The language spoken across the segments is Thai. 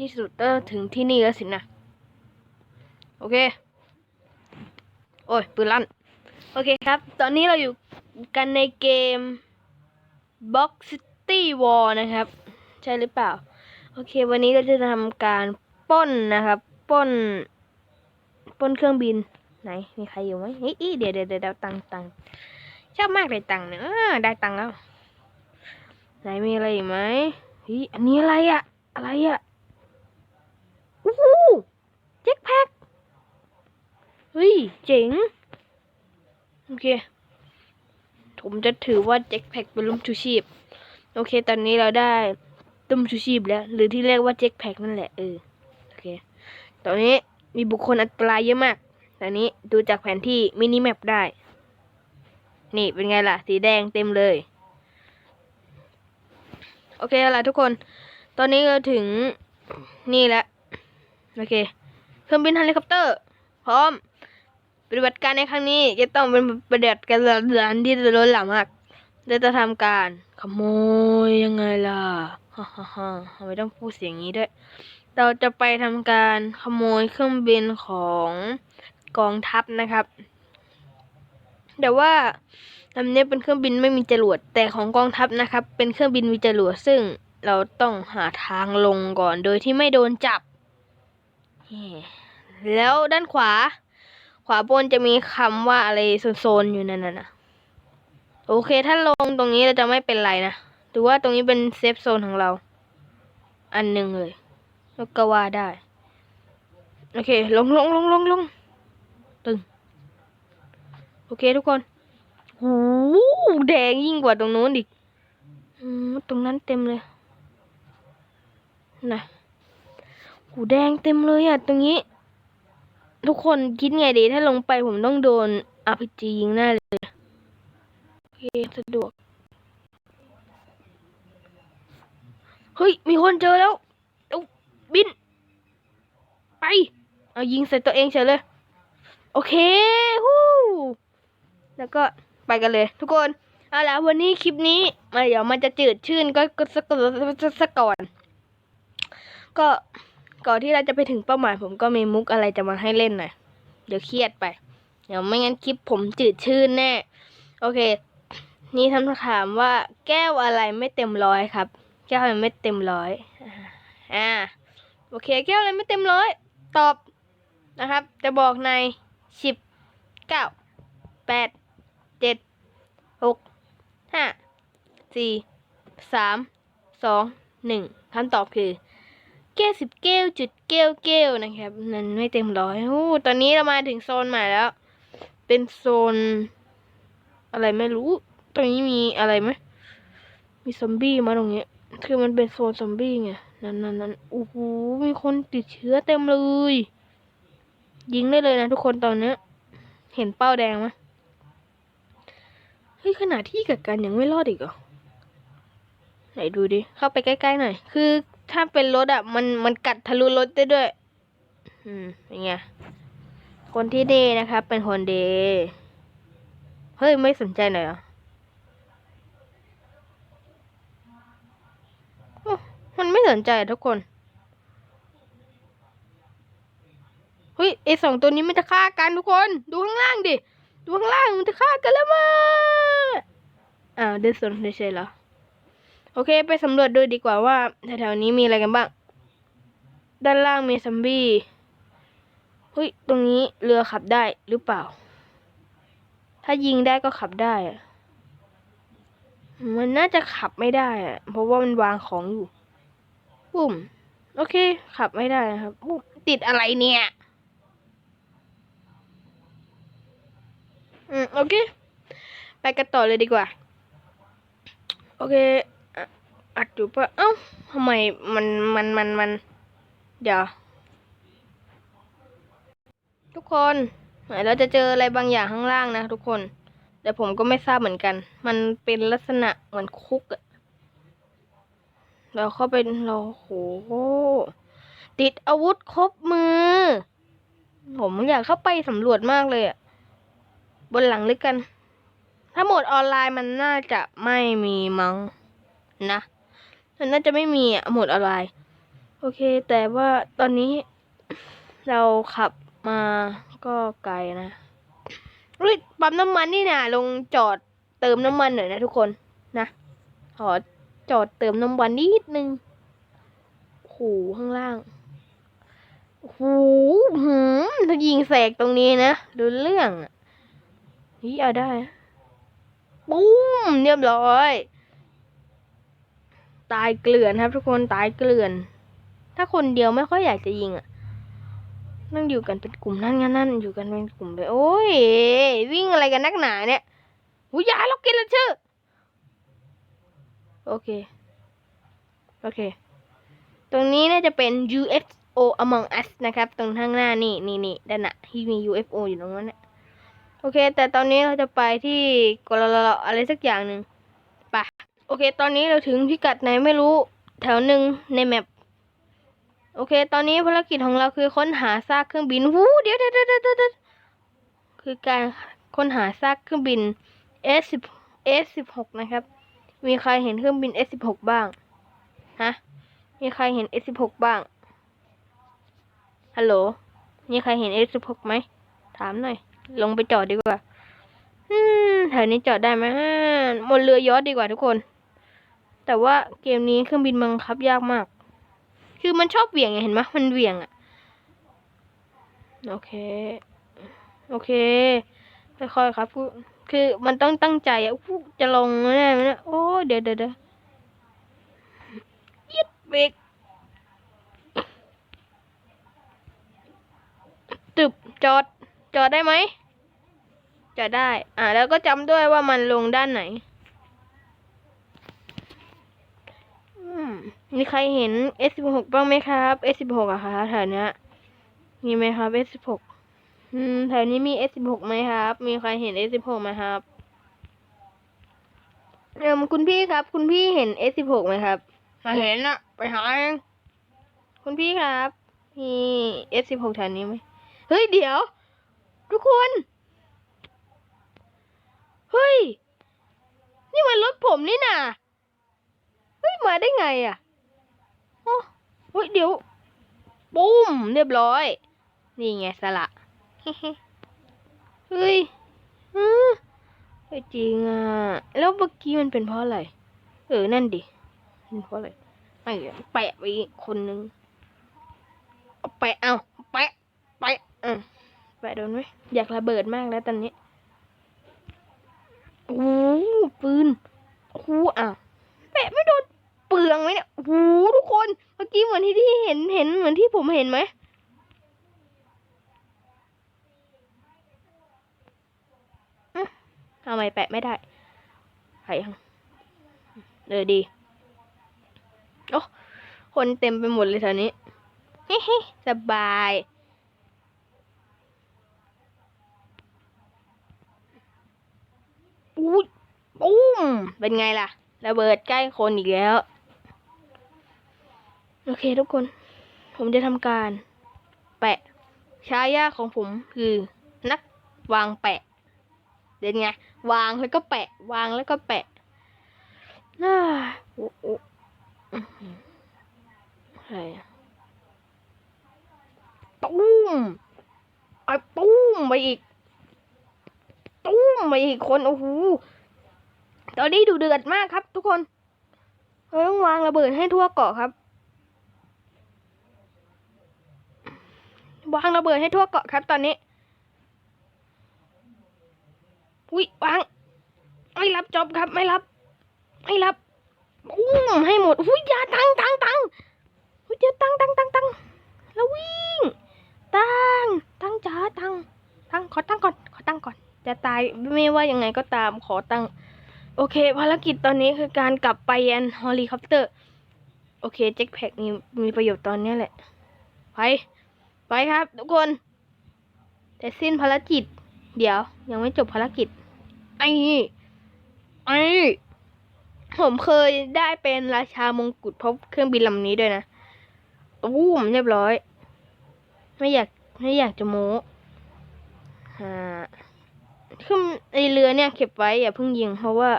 ที่สุดก็ถึงที่นี่แล้วสินะ โอเค โอ้ย ปืนลั่น โอเคครับ ตอนนี้เราอยู่กันในเกม Box City War นะครับ ใช่หรือเปล่า โอเค วันนี้เราจะทำการป้นนะครับ ป้น ป้นเครื่องบิน ไหน มีใครอยู่ไหมเฮ้ยเดี๋ยวเดี๋ยวเดี๋ยวตังตังชอบมากเลยตังเนี่ยได้ตังแล้ว ไหนมีอะไรอีกไหมเฮ้ยอันนี้อะไรอะอะไรอะ แพ็คเฮ้ย เจ๋ง โอเค ผมจะถือว่าแจ็คแพ็คเป็นลุ่มชูชีพ โอเค ตอนนี้เราได้ตุ้มชูชีพแล้ว หรือที่เรียกว่าแจ็คแพ็คนั่นแหละ เออ โอเค ตอนนี้มีบุคคลอันตรายเยอะมากตอนนี้ดูจากแผนที่มินิแมปได้ นี่เป็นไงล่ะ สีแดงเต็มเลย โอเคอาล่ะทุกคน ตอนนี้เราถึงนี่แล้ว โอเค รื่องบินเฮลิคอปเตอร์ พร้อม ปฏิบัติการในครั้งนี้ จะต้องเป็นปฏิบัติการที่จะล้นหลามมากเราจะทำการขโมยยังไงล่ะฮ่าฮ่าฮ่าไมต้องพูดเสียงนี้ด้วย เราจะไปทำการขโมยเครื่องบินของกองทัพนะครับ แต่ว่าลำนี้เป็นเครื่องบินไม่มีจรวดแต่ของกองทัพนะครับ เป็นเครื่องบินมีจรวดซึ่งเราต้องหาทางลงก่อนโดยที่ไม่โดนจับเฮ้ แล้วด้านขวา ขวาบนจะมีคำว่าอะไรโซนๆอยู่นั่นน่ะโอเค ถ้าลงตรงนี้เราจะไม่เป็นไรนะถือว่าตรงนี้เป็นเซฟโซนของเรา อันหนึ่งเลย แล้วก็ว่าได้ โอเค ลงลงลงลงลงตึง โอเคทุกคนหูแดงยิ่งกว่าตรงนู้นอีกตรงนั้นเต็มเลยนะหูแดงเต็มเลยอะ ตรงนี้ ทุกคนคิดไงดีถ้าลงไปผมต้องโดน RPG ยิงแน่เลยโอเคสะดวก เฮ้ย มีคนเจอแล้วเอาบิน ไป เอายิงใส่ตัวเองเฉยเลย โอเคฮู้แล้วก็ไปกันเลย ทุกคน เอาละวันนี้คลิปนี้มาเดี๋ยวมันจะจืดชื่นก็ก็สักก่อน ก็ ก่อนที่เราจะไปถึงเป้าหมาย ผมก็มีมุกอะไรจะมาให้เล่นหน่อย เดี๋ยวเครียดไป เดี๋ยวไม่งั้นคลิปผมจืดชื่นแน่ โอเค นี่ทำถามว่าแก้วอะไรไม่เต็มร้อยครับ แก้วอะไรไม่เต็มร้อย อ่า โอเค แก้วอะไรไม่เต็มร้อย ตอบนะครับ จะบอกในสิบเก้าแปดเจ็ดหกห้าสี่สามสองหนึ่งคำตอบคือ ก้วสิบแก้วจุดแก้วแก้วนะครับนั่นไม่เต็มร้อยโอ้ตอนนี้เรามาถึงโซนใหม่แล้ว เป็นโซน อะไรไม่รู้ ตรงนี้มีอะไรไหมมีซอมบี้มาตรงนี้ คือมันเป็นโซนซอมบี้ไงนั่นนั่นนั่นโอ้โหมีคนติดเชื้อเต็มเลย ยิงได้เลยนะทุกคนตอนนี้เห็นเป้าแดงไหมเฮ้ยขนาดที่กักกันยังไม่รอดอีกเหรอไหนดูดิ เข้าไปใกล้ๆหน่อย คือ ถ้าเป็นรถอะ มันมันกัดทะลุรถได้ด้วย อืมเป็นไงคนที่ดีนะครับ เป็นคนดีเฮ้ย ไม่สนใจหน่อยอโอ้มันไม่สนใจทุกคนเฮ้ยไอสองตัวนี้มันจะฆ่ากันทุกคน ดูข้างล่างดิ ดูข้างล่างมันจะฆ่ากันแล้วมาอ้าวเดินสวนเฉยๆเหรอ โอเค ไปสำรวจดูดีกว่าว่าแถวๆนี้มีอะไรกันบ้าง ด้านล่างมีซัมบี้เฮ้ย ตรงนี้เรือขับได้หรือเปล่า ถ้ายิงได้ก็ขับได้อะมันน่าจะขับไม่ได้อะเพราะว่ามันวางของอยู่ปุ่มโอเค ขับไม่ได้นะครับปุ๊บติดอะไรเนี่ย อืม โอเค ไปกันต่อเลยดีกว่า โอเค อะอัดอยู่ปะเอ้าทำไมมันมันมันมันเดี๋ยวทุกคนเราจะเจออะไรบางอย่างข้างล่างนะทุกคน แต่ผมก็ไม่ทราบเหมือนกัน มันเป็นลักษณะเหมือนคุกอะเราเข้าไปเราโหติดอาวุธครบมือ ผมอยากเข้าไปสำรวจมากเลยอะบนหลังลึกกัน ถ้าหมดออนไลน์มันน่าจะไม่มีมั้งนะ มันน่าจะไม่มีอะหมดออนไลน์โอเค แต่ว่าตอนนี้เราขับมาก็ไกลนะเฮ้ยปั๊มน้ำมันนี่นะลงจอดเติมน้ำมันหน่อยนะทุกคนนะขอจอดเติมน้ำมันนิดนึงโอ้โหข้างล่างโอ้โหหืมถ้ายิงแสกตรงนี้นะดูเรื่องอะนี่เอาได้ปุ้มเรียบร้อย ตายเกลื่อนครับ ทุกคนตายเกลื่อน ถ้าคนเดียวไม่ค่อยอยากจะยิงอะนั่งอยู่กันเป็นกลุ่มนั่นงั้นนั่นอยู่กันเป็นกลุ่มเลยโอ้ยวิ่งอะไรกันนักหนาเนี่ยหูยาเรากินแล้วชื่อโอเค โอเค ตรงนี้น่าจะเป็น UFO Among Us นะครับ ตรงข้างหน้านี่นี่นี่ด้านหน้าที่มี UFO อยู่ตรงนั้นเนี่ยโอเค แต่ตอนนี้เราจะไปที่กลลอะไรสักอย่างหนึ่ง อเค ตอนนี้เราถึงพิกัดไหนไม่รู้แถวหนึ่งในแมปโอเค ตอนนี้ภารกิจของเราคือค้นหาซากเครื่องบินวู้เดี๋ยวเดี๋ยวเดี๋ยวเดี๋ยวเดี๋ยวคือการค้นหาซากเครื่องบิน S10 S16 นะครับ มีใครเห็นเครื่องบิน S16 บ้าง ฮะ มีใครเห็น S16 บ้าง ฮัลโหล มีใครเห็น S16 ไหม ถามหน่อย ลงไปจอดดีกว่าอืมแถวนี้จอดได้ไหมบนเรือยอชต์ดีกว่าทุกคน แต่ว่าเกมนี้เครื่องบินบังคับยากมาก คือมันชอบเหวี่ยงไงเห็นไหมมันเหวี่ยงอะโอเค โอเค ค่อยๆครับ คือมันต้องตั้งใจอะจะลงไม่ไหมนี่ยโอ้เดี๋ยวเดี๋ยวเดี๋ยวยึดเบรกตึบจอด จอดได้ไหมจอดได้ อ่าแล้วก็จำด้วยว่ามันลงด้านไหน อื มมีใครเห็น S16 บ้างไหมครับ S16 อะคะแถวเนี้ยมีไหมครับ S16 อืมแถวนี้มี S16 ไหมครับ มีใครเห็น S16 ไหมครับเออคุณพี่ครับ คุณพี่เห็น S16 ไหมครับมาเห็นอะไปหาเองคุณพี่ครับมี S16 แถวนี้ไหมเฮ้ยเดี๋ยว ทุกคน เฮ้ย นี่มันรถผมนี่นาเฮ้ย มาได้ไงอะโอ้เฮ้ยเดี๋ยวปุ้มเรียบร้อย นี่ไงสละเฮ้ยอือจริงอะ แล้วเมื่อกี้มันเป็นเพราะอะไร เออ นั่นดิเป็นเพราะอะไรไอ้แปะไปอีกคนนึงเอาแปะ เอาแปะ แปะอืมแปะโดนไหมอยากระเบิดมากแล้วตอนนี้โอ้โหปืนโอ้อะแปะไม่โดน ลืองไหมเนี่ยโอ้โหทุกคน เมื่อกี้เหมือนที่ที่เห็นเห็นเหมือนที่ผมเห็นไหมทำไมแปะไม่ได้ใครยังเออดี โอ้คนเต็มไปหมดเลยแถวนี้ฮ้สบาย อู้ปุ้ม เป็นไงล่ะ ระเบิดใกล้คนอีกแล้ว โอเคทุกคน ผมจะทำการ แปะชายาของผมคือนักวางแปะ เดี๋ยวไงวางแล้วก็แปะ วางแล้วก็แปะน่าโอ้โหอะไรอะตุ้มไอ้ตุ้มไปอีก ตุ้มไปอีกคนโอ้โหตอนนี้ดูเดือดมากครับ ทุกคนเราต้องวางระเบิดให้ทั่วเกาะครับ วางระเบิดให้ทั่วเกาะครับตอนนี้ อุ้ยวาง ไม่รับจอบครับ ไม่รับ ไม่รับอุ้มให้หมด อุ้ยยาตังตังตังอุ้ยอย่าตังตังตังตังแล้ววิ่ง ตังตังจ้าตังตังขอตั้งก่อน ขอตั้งก่อน จะตายไม่ว่ายังไงก็ตามขอตั้งโอเค ภารกิจตอนนี้คือการกลับไปยันเฮลิคอปเตอร์ โอเคแจ็คแพ็กมีมีประโยชน์ตอนนี้แหละ ไป ไปครับทุกคน แต่สิ้นภารกิจ เดี๋ยว ยังไม่จบภารกิจ ไอ้ไอ้ผมเคยได้เป็นราชามงกุฎพราะเครื่องบินลำนี้ด้วยนะตู้มเรียบร้อย ไม่อยากไม่อยากจะโม้อ่าคือไอเรือเนี่ยเก็บไว้อย่าเพิ่งยิงเพราะว่า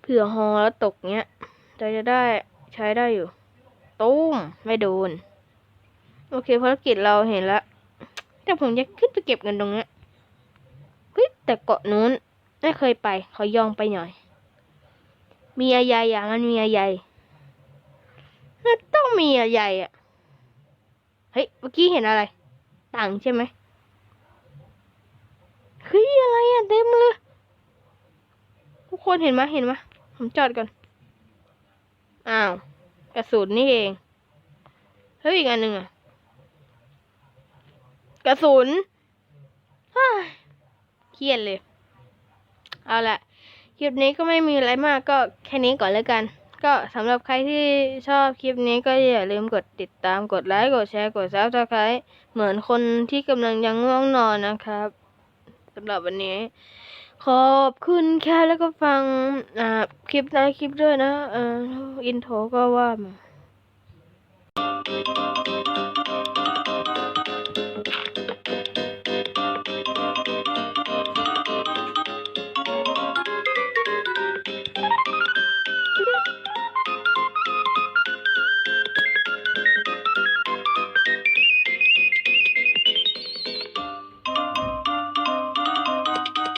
เผื่อฮอแล้วตกเนี้ยจะจะได้ใช้ได้อยู่ตตุ้มไม่โดน โอเคภารกิจเราเห็นแล้วแต่ผมจะขึ้นไปเก็บเงินตรงเนี้ยเฮ้ยแต่เกาะนู้นไม่เคยไป ขอยองไปหน่อย มีอะไรอย่างมันมีอะไรมันต้องมีอะไรอะ เฮ้ยเมื่อกี้เห็นอะไรตังใช่ไหมเฮ้ยอะไรอะเต็มเลยทุกคนเห็นไหมเห็นไหมผมจอดก่อน อ้าว กระสุนนี่เอง เฮ้ยอีกอันหนึ่งอะ กระสุนฮ่าเครียดเลย เอาละคลิปนี้ก็ไม่มีอะไรมากก็แค่นี้ก่อนแล้วกัน ก็สำหรับใครที่ชอบคลิปนี้ก็อย่าลืมกดติดตามกดไลค์กดแชร์กดซับสไครต์เหมือนคนที่กำลังยังง่วงนอนนะครับสำหรับวันนี้ ขอบคุณแค่แล้วก็ฟังอ่าคลิปในคลิปด้วยนะอ่ออินโทรก็ว่ามา